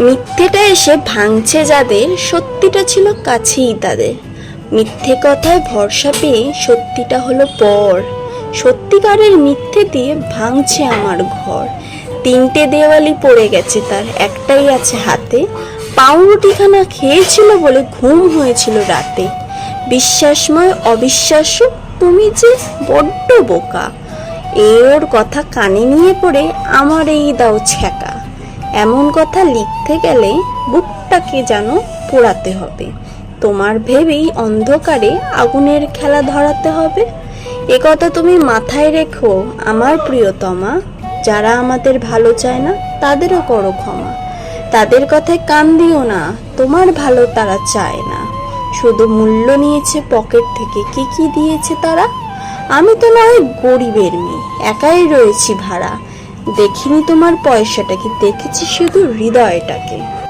মিথ্যেটা এসে ভাঙছে যাদের, সত্যিটা ছিল কাছেই তাদের। মিথ্যে কথায় ভরসা পেয়ে সত্যিটা হলো পর। সত্যিকারের মিথ্যে দিয়ে ভাঙছে আমার ঘর। তিনটে দেওয়ালি পড়ে গেছে তার, একটাই আছে হাতে। পাউরুটিখানা খেয়েছিল বলে ঘুম হয়েছিল রাতে। বিশ্বাসময় অবিশ্বাস্য, তুমি যে বড্ড বোকা। এ ওর কথা কানে নিয়ে পড়ে আমার এই দাও ছ্যাঁকা। এমন কথা লিখতে গেলে বুকটাকে যেন পোড়াতে হবে? তোমার ভেবেই অন্ধকারে আগুনের খেলা ধরাতে হবে। এ কথা তুমি মাথায় রেখো, আমার প্রিয়তমা। যারা আমাদের ভালো চায় না, তাদেরও করো ক্ষমা। তাদের কথায় কান দিও না, তোমার ভালো তারা চায় না। শুধু মূল্য নিয়েছে পকেট থেকে, কি কি দিয়েছে তারা? আমি তো নয় গরিবের মেয়ে, একাই রয়েছি ভাড়া। দেখিনি তোমার পয়সাটাকে দেখেছি শুধু হৃদয়টাকে?